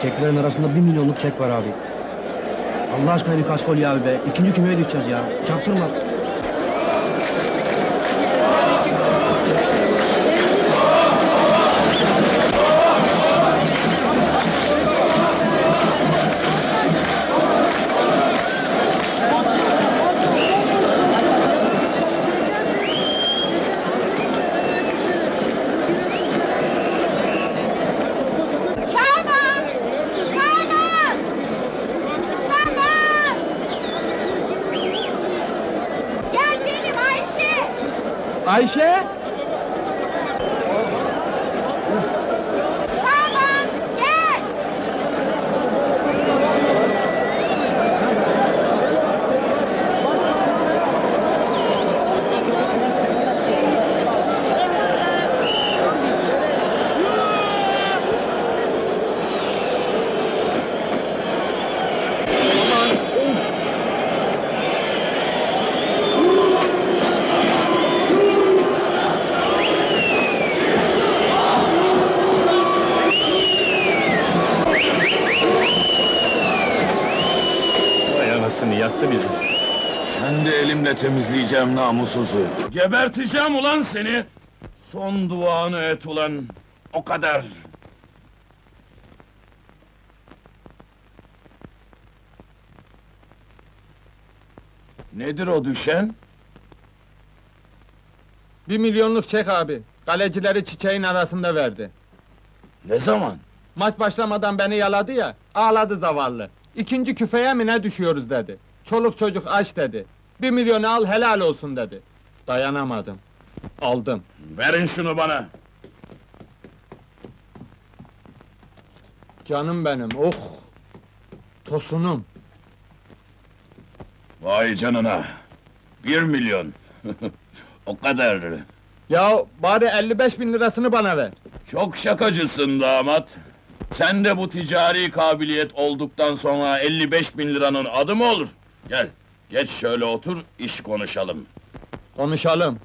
Çiçeklerin arasında bir milyonluk çek var abi. Allah aşkına bir kaskol ya abi be. İkinci kümeye düşeceğiz ya. Çaktırma. عائشة yaktı bizi. Kendi elimle temizleyeceğim namussuzu. Geberteceğim ulan seni! Son duanı et ulan! O kadar! Nedir o düşen? Bir milyonluk çek abi. Kalecileri çiçeğin arasında verdi. Ne zaman? Maç başlamadan beni yaladı ya, ağladı zavallı. İkinci küfeye mi ne düşüyoruz dedi. Çoluk çocuk aç dedi. Bir milyonu al helal olsun dedi. Dayanamadım. Aldım. Verin şunu bana! Canım benim, oh! Tosunum. Vay canına! Bir milyon! o kadar! Ya bari 55 bin lirasını bana ver. Çok şakacısın damat! Sen de bu ticari kabiliyet olduktan sonra 55 bin liranın adı mı olur? Gel, geç şöyle otur, iş konuşalım. Konuşalım.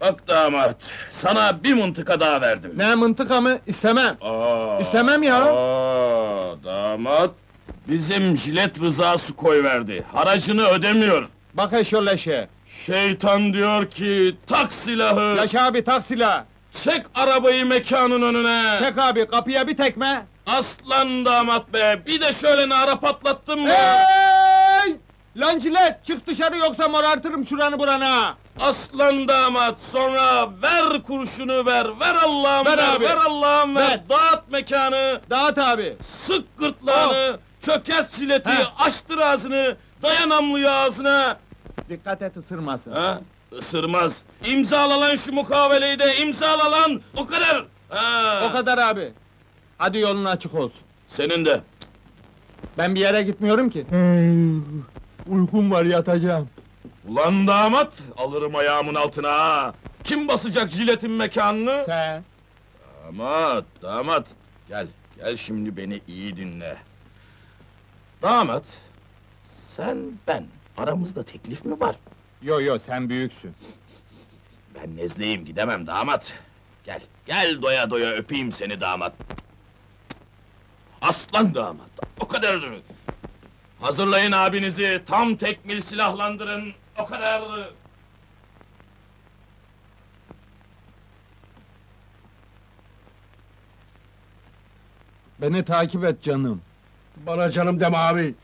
Bak damat, sana bir mıntıka daha verdim. Ne mıntıka mı? İstemem. Aa, İstemem ya. Aa, damat, bizim jilet rızası koy verdi. Haracını ödemiyor. Bak eşyoleşe. Şeytan diyor ki, tak silahı, Yaşa abi tak silah. çek arabayı mekanın önüne. Çek abi kapıya bir tekme. Aslan damat be, bir de şöyle nara patlattın mı? Hey! Lan cilet çık dışarı yoksa morartırım şuranı burana. Aslan damat, sonra ver kurşunu ver, ver Allah'ım Ver ver, abi. ver Allah'ım ver, Ver. dağıt mekanı, Dağıt abi. sık gırtlağını, çökert sileti, Heh. açtır ağzını, dayan namluyu ağzına. Dikkat et ısırmasın. Ha? Isırmaz. İmzala lan şu mukaveleyi de, imzala lan, o kadar. Ha. O kadar abi. Hadi yolun açık olsun. Senin de. Ben bir yere gitmiyorum ki. Uykum var yatacağım. Ulan damat, alırım ayağımın altına ha. Kim basacak jiletin mekanını? Sen. Damat, damat. Gel, gel şimdi beni iyi dinle. Damat, sen ben, aramızda teklif mi var? Yo yo sen büyüksün. Ben nezleyim, gidemem damat. Gel, gel doya doya öpeyim seni damat. Aslan damat, o kadar. Hazırlayın abinizi, tam tekmil silahlandırın, o kadar. Beni takip et canım. Bana canım deme abi.